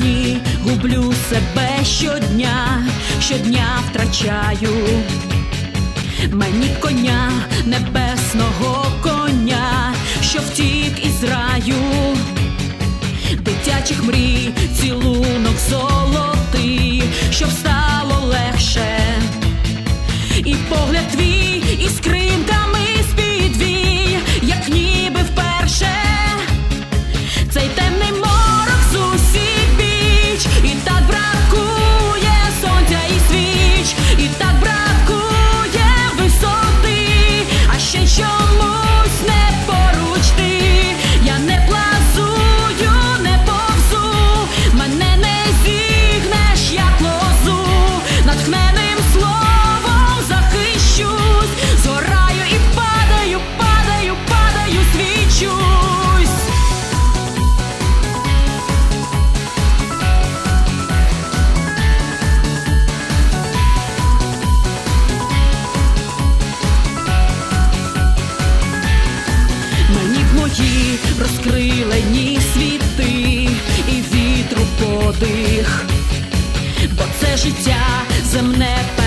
сні, гублю себе щодня, щодня втрачаю. Мені коня, небесного коня, що втік із раю, дитячих мрій, цілунок золотий, щоб стало легше, і погляд твій і скринками. розкрилені світи і вітру подих, бо це життя земне.